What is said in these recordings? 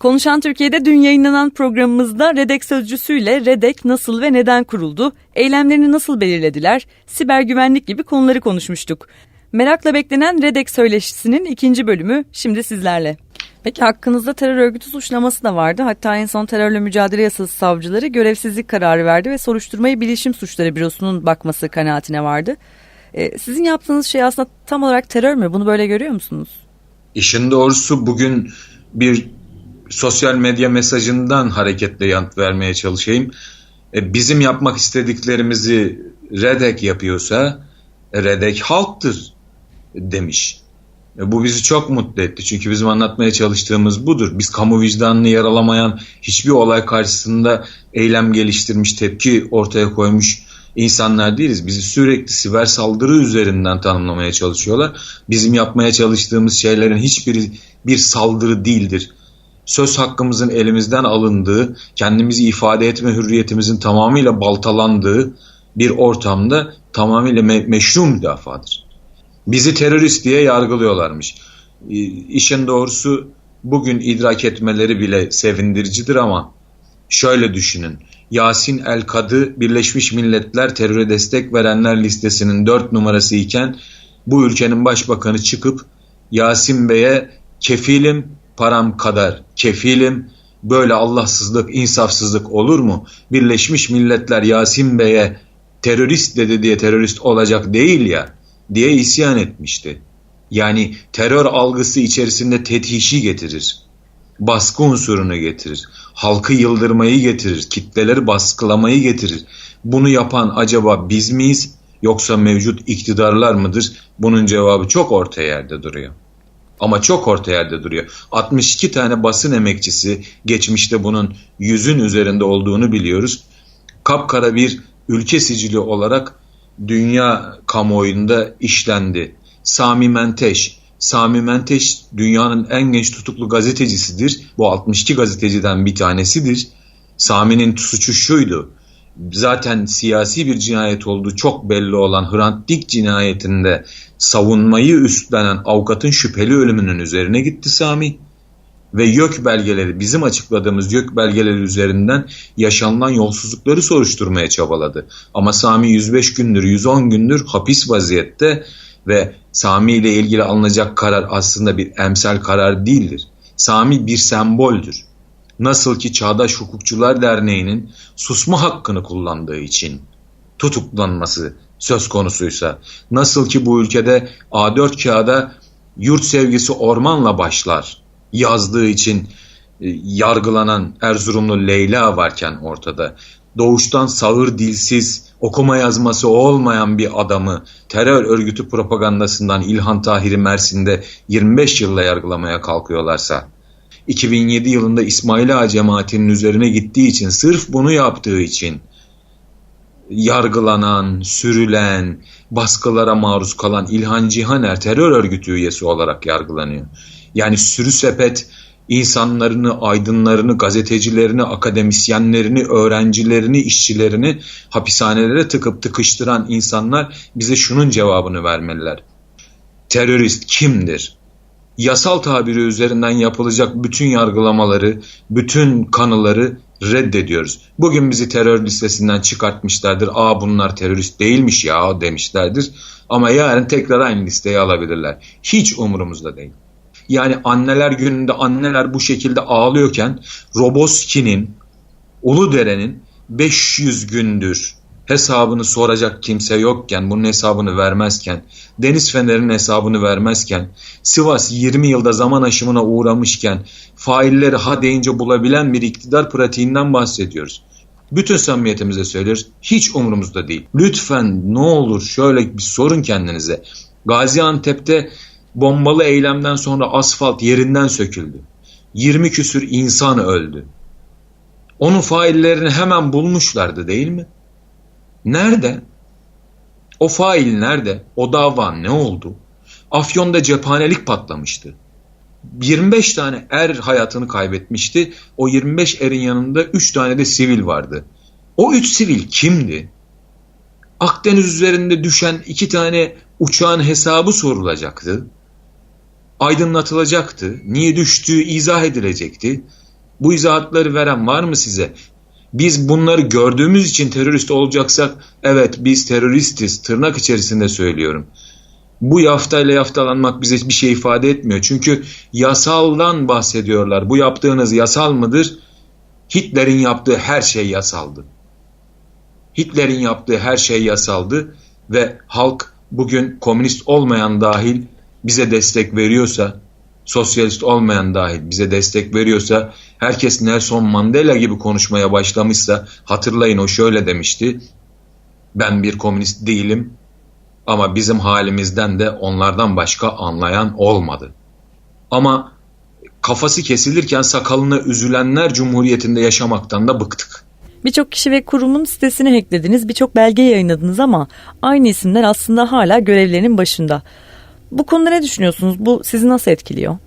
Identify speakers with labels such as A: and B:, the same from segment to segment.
A: Konuşan Türkiye'de dün yayınlanan programımızda Redek sözcüsüyle Redek nasıl ve neden kuruldu, eylemlerini nasıl belirlediler, siber güvenlik gibi konuları konuşmuştuk. Merakla beklenen Redek söyleşisinin ikinci bölümü şimdi sizlerle. Peki hakkınızda terör örgütü suçlaması da vardı. Hatta en son terörle mücadele yasası savcıları görevsizlik kararı verdi ve soruşturmayı bilişim suçları bürosunun bakması kanaatine vardı. Ee, sizin yaptığınız şey aslında tam olarak terör mü? Bunu böyle görüyor musunuz?
B: İşin doğrusu bugün bir sosyal medya mesajından hareketle yanıt vermeye çalışayım. E, bizim yapmak istediklerimizi Redek yapıyorsa Redek halktır demiş. E, bu bizi çok mutlu etti. Çünkü bizim anlatmaya çalıştığımız budur. Biz kamu vicdanını yaralamayan hiçbir olay karşısında eylem geliştirmiş, tepki ortaya koymuş insanlar değiliz. Bizi sürekli siber saldırı üzerinden tanımlamaya çalışıyorlar. Bizim yapmaya çalıştığımız şeylerin hiçbiri bir saldırı değildir. Söz hakkımızın elimizden alındığı, kendimizi ifade etme hürriyetimizin tamamıyla baltalandığı bir ortamda tamamıyla me meşru müdafadır. Bizi terörist diye yargılıyorlarmış. İşin doğrusu bugün idrak etmeleri bile sevindiricidir ama şöyle düşünün. Yasin El-Kadı Birleşmiş Milletler teröre destek verenler listesinin dört numarası iken bu ülkenin başbakanı çıkıp Yasin Bey'e kefilim param kadar kefilim böyle Allahsızlık insafsızlık olur mu? Birleşmiş Milletler Yasin Bey'e terörist dedi diye terörist olacak değil ya diye isyan etmişti. Yani terör algısı içerisinde tethişi getirir. Baskı unsurunu getirir. Halkı yıldırmayı getirir. Kitleleri baskılamayı getirir. Bunu yapan acaba biz miyiz yoksa mevcut iktidarlar mıdır? Bunun cevabı çok orta yerde duruyor. Ama çok orta yerde duruyor. 62 tane basın emekçisi geçmişte bunun yüzün üzerinde olduğunu biliyoruz. Kapkara bir ülke sicili olarak dünya kamuoyunda işlendi. Sami Menteş, Sami Menteş dünyanın en genç tutuklu gazetecisidir. Bu 62 gazeteciden bir tanesidir. Sami'nin suçu şuydu. Zaten siyasi bir cinayet olduğu çok belli olan Hrant Dink cinayetinde savunmayı üstlenen avukatın şüpheli ölümünün üzerine gitti Sami. Ve YÖK belgeleri, bizim açıkladığımız YÖK belgeleri üzerinden yaşanılan yolsuzlukları soruşturmaya çabaladı. Ama Sami 105 gündür, 110 gündür hapis vaziyette ve Sami ile ilgili alınacak karar aslında bir emsal karar değildir. Sami bir semboldür. Nasıl ki Çağdaş Hukukçular Derneği'nin susma hakkını kullandığı için tutuklanması söz konusuysa, nasıl ki bu ülkede A4 kağıda yurt sevgisi ormanla başlar yazdığı için e, yargılanan Erzurumlu Leyla varken ortada, doğuştan sağır dilsiz, okuma yazması olmayan bir adamı terör örgütü propagandasından İlhan Tahir'i Mersin'de 25 yılla yargılamaya kalkıyorlarsa, 2007 yılında İsmail Ağa cemaatinin üzerine gittiği için, sırf bunu yaptığı için yargılanan, sürülen, baskılara maruz kalan İlhan Cihaner terör örgütü üyesi olarak yargılanıyor. Yani sürü sepet insanlarını, aydınlarını, gazetecilerini, akademisyenlerini, öğrencilerini, işçilerini hapishanelere tıkıp tıkıştıran insanlar bize şunun cevabını vermeliler. Terörist kimdir? Yasal tabiri üzerinden yapılacak bütün yargılamaları, bütün kanıları reddediyoruz. Bugün bizi terör listesinden çıkartmışlardır. Aa bunlar terörist değilmiş ya demişlerdir. Ama yarın tekrar aynı listeye alabilirler. Hiç umurumuzda değil. Yani anneler gününde anneler bu şekilde ağlıyorken Roboski'nin, Uludere'nin 500 gündür hesabını soracak kimse yokken, bunun hesabını vermezken, Deniz Fener'in hesabını vermezken, Sivas 20 yılda zaman aşımına uğramışken, failleri ha deyince bulabilen bir iktidar pratiğinden bahsediyoruz. Bütün samimiyetimize söylüyoruz. Hiç umurumuzda değil. Lütfen ne olur şöyle bir sorun kendinize. Gaziantep'te bombalı eylemden sonra asfalt yerinden söküldü. 20 küsür insan öldü. Onun faillerini hemen bulmuşlardı değil mi? Nerede? O fail nerede? O dava ne oldu? Afyon'da cephanelik patlamıştı. 25 tane er hayatını kaybetmişti. O 25 erin yanında 3 tane de sivil vardı. O 3 sivil kimdi? Akdeniz üzerinde düşen 2 tane uçağın hesabı sorulacaktı. Aydınlatılacaktı. Niye düştüğü izah edilecekti. Bu izahatları veren var mı size? Biz bunları gördüğümüz için terörist olacaksak evet biz teröristiz tırnak içerisinde söylüyorum. Bu yaftayla yaftalanmak bize bir şey ifade etmiyor. Çünkü yasaldan bahsediyorlar. Bu yaptığınız yasal mıdır? Hitler'in yaptığı her şey yasaldı. Hitler'in yaptığı her şey yasaldı ve halk bugün komünist olmayan dahil bize destek veriyorsa, sosyalist olmayan dahil bize destek veriyorsa, herkes Nelson Mandela gibi konuşmaya başlamışsa, hatırlayın o şöyle demişti, ben bir komünist değilim ama bizim halimizden de onlardan başka anlayan olmadı. Ama kafası kesilirken sakalına üzülenler cumhuriyetinde yaşamaktan da bıktık.
A: Birçok kişi ve kurumun sitesini hacklediniz, birçok belge yayınladınız ama aynı isimler aslında hala görevlerinin başında. Bu konuda ne düşünüyorsunuz? Bu sizi nasıl etkiliyor?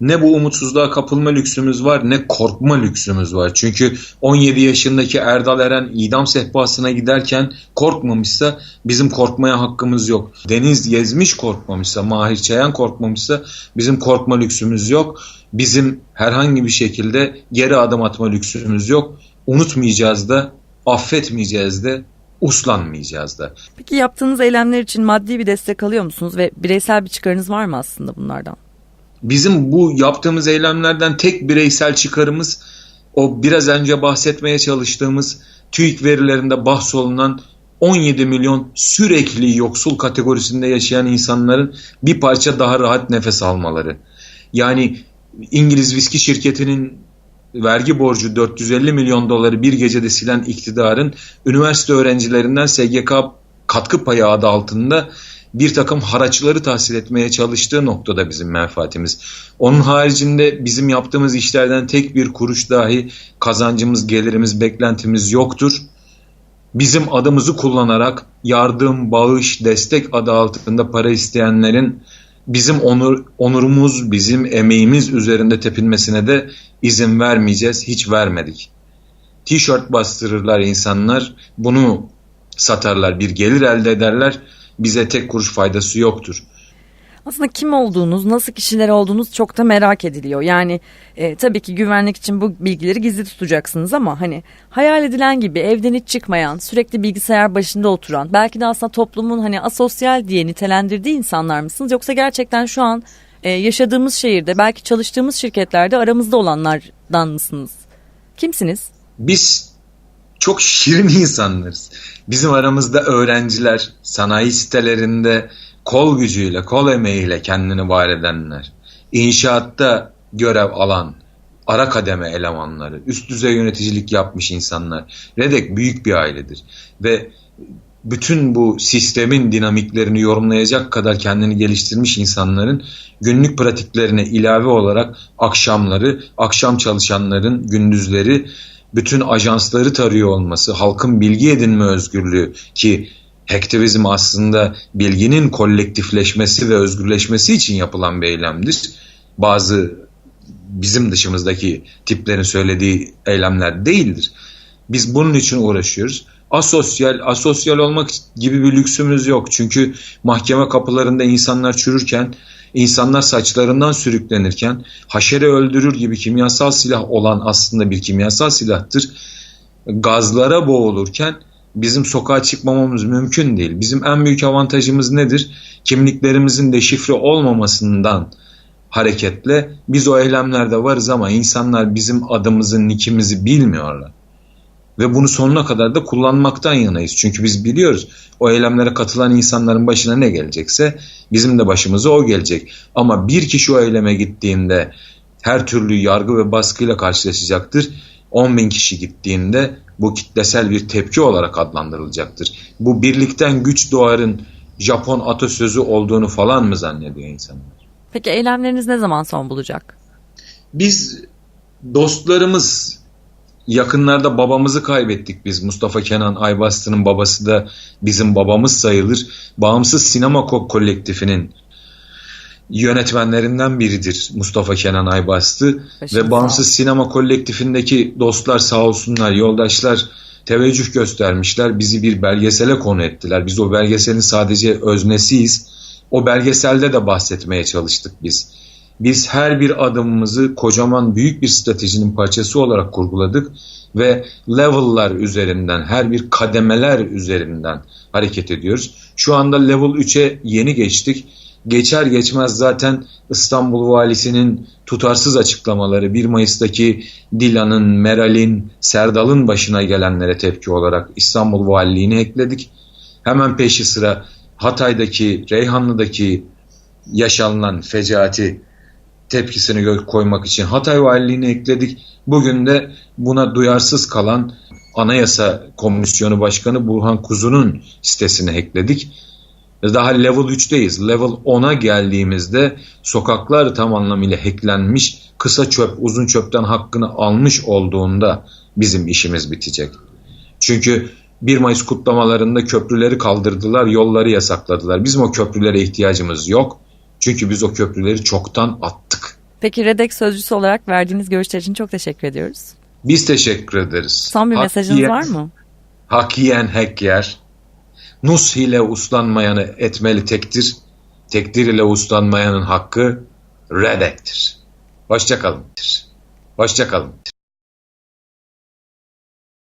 B: Ne bu umutsuzluğa kapılma lüksümüz var ne korkma lüksümüz var. Çünkü 17 yaşındaki Erdal Eren idam sehpasına giderken korkmamışsa bizim korkmaya hakkımız yok. Deniz Gezmiş korkmamışsa, Mahir Çayan korkmamışsa bizim korkma lüksümüz yok. Bizim herhangi bir şekilde geri adım atma lüksümüz yok. Unutmayacağız da, affetmeyeceğiz de, uslanmayacağız da.
A: Peki yaptığınız eylemler için maddi bir destek alıyor musunuz ve bireysel bir çıkarınız var mı aslında bunlardan?
B: Bizim bu yaptığımız eylemlerden tek bireysel çıkarımız o biraz önce bahsetmeye çalıştığımız TÜİK verilerinde bahsolunan 17 milyon sürekli yoksul kategorisinde yaşayan insanların bir parça daha rahat nefes almaları. Yani İngiliz viski şirketinin vergi borcu 450 milyon doları bir gecede silen iktidarın üniversite öğrencilerinden SGK katkı payı adı altında bir takım haraçları tahsil etmeye çalıştığı noktada bizim menfaatimiz. Onun haricinde bizim yaptığımız işlerden tek bir kuruş dahi kazancımız, gelirimiz, beklentimiz yoktur. Bizim adımızı kullanarak yardım, bağış, destek adı altında para isteyenlerin bizim onur, onurumuz, bizim emeğimiz üzerinde tepinmesine de izin vermeyeceğiz. Hiç vermedik. Tişört bastırırlar insanlar, bunu satarlar, bir gelir elde ederler bize tek kuruş faydası yoktur.
A: Aslında kim olduğunuz, nasıl kişiler olduğunuz çok da merak ediliyor. Yani e, tabii ki güvenlik için bu bilgileri gizli tutacaksınız ama hani hayal edilen gibi evden hiç çıkmayan, sürekli bilgisayar başında oturan, belki de aslında toplumun hani asosyal diye nitelendirdiği insanlar mısınız? Yoksa gerçekten şu an e, yaşadığımız şehirde, belki çalıştığımız şirketlerde aramızda olanlardan mısınız? Kimsiniz?
B: Biz çok şirin insanlarız. Bizim aramızda öğrenciler, sanayi sitelerinde kol gücüyle, kol emeğiyle kendini var edenler, inşaatta görev alan, ara kademe elemanları, üst düzey yöneticilik yapmış insanlar. Redek büyük bir ailedir ve bütün bu sistemin dinamiklerini yorumlayacak kadar kendini geliştirmiş insanların günlük pratiklerine ilave olarak akşamları, akşam çalışanların gündüzleri bütün ajansları tarıyor olması, halkın bilgi edinme özgürlüğü ki hacktivizm aslında bilginin kolektifleşmesi ve özgürleşmesi için yapılan bir eylemdir. Bazı bizim dışımızdaki tiplerin söylediği eylemler değildir. Biz bunun için uğraşıyoruz. Asosyal, asosyal olmak gibi bir lüksümüz yok. Çünkü mahkeme kapılarında insanlar çürürken insanlar saçlarından sürüklenirken haşere öldürür gibi kimyasal silah olan aslında bir kimyasal silahtır. Gazlara boğulurken bizim sokağa çıkmamamız mümkün değil. Bizim en büyük avantajımız nedir? Kimliklerimizin de şifre olmamasından hareketle biz o eylemlerde varız ama insanlar bizim adımızı, nikimizi bilmiyorlar. Ve bunu sonuna kadar da kullanmaktan yanayız. Çünkü biz biliyoruz o eylemlere katılan insanların başına ne gelecekse bizim de başımıza o gelecek. Ama bir kişi o eyleme gittiğinde her türlü yargı ve baskıyla karşılaşacaktır. 10 bin kişi gittiğinde bu kitlesel bir tepki olarak adlandırılacaktır. Bu birlikten güç doğarın Japon atasözü olduğunu falan mı zannediyor insanlar?
A: Peki eylemleriniz ne zaman son bulacak?
B: Biz dostlarımız yakınlarda babamızı kaybettik biz. Mustafa Kenan Aybastı'nın babası da bizim babamız sayılır. Bağımsız Sinema Kolektifinin yönetmenlerinden biridir Mustafa Kenan Aybastı. Başım Ve Bağımsız sağ. Sinema Kolektifindeki dostlar sağ olsunlar, yoldaşlar teveccüh göstermişler. Bizi bir belgesele konu ettiler. Biz o belgeselin sadece öznesiyiz. O belgeselde de bahsetmeye çalıştık biz. Biz her bir adımımızı kocaman büyük bir stratejinin parçası olarak kurguladık ve level'lar üzerinden, her bir kademeler üzerinden hareket ediyoruz. Şu anda level 3'e yeni geçtik. Geçer geçmez zaten İstanbul Valisi'nin tutarsız açıklamaları 1 Mayıs'taki Dilan'ın, Meral'in, Serdal'ın başına gelenlere tepki olarak İstanbul Valiliğini ekledik. Hemen peşi sıra Hatay'daki, Reyhanlı'daki yaşanılan fecaati tepkisini koymak için Hatay Valiliğini ekledik. Bugün de buna duyarsız kalan Anayasa Komisyonu Başkanı Burhan Kuzu'nun sitesine ekledik. Daha level 3'teyiz. Level 10'a geldiğimizde sokaklar tam anlamıyla hacklenmiş, kısa çöp, uzun çöpten hakkını almış olduğunda bizim işimiz bitecek. Çünkü 1 Mayıs kutlamalarında köprüleri kaldırdılar, yolları yasakladılar. Bizim o köprülere ihtiyacımız yok. Çünkü biz o köprüleri çoktan attık.
A: Peki Redek sözcüsü olarak verdiğiniz görüşler için çok teşekkür ediyoruz.
B: Biz teşekkür ederiz.
A: Son bir
B: Hak
A: mesajınız
B: yiyen-
A: var mı?
B: Hak yiyen hek yer. Nus ile uslanmayanı etmeli tektir. Tekdir ile uslanmayanın hakkı redektir. Hoşçakalın. Hoşçakalın.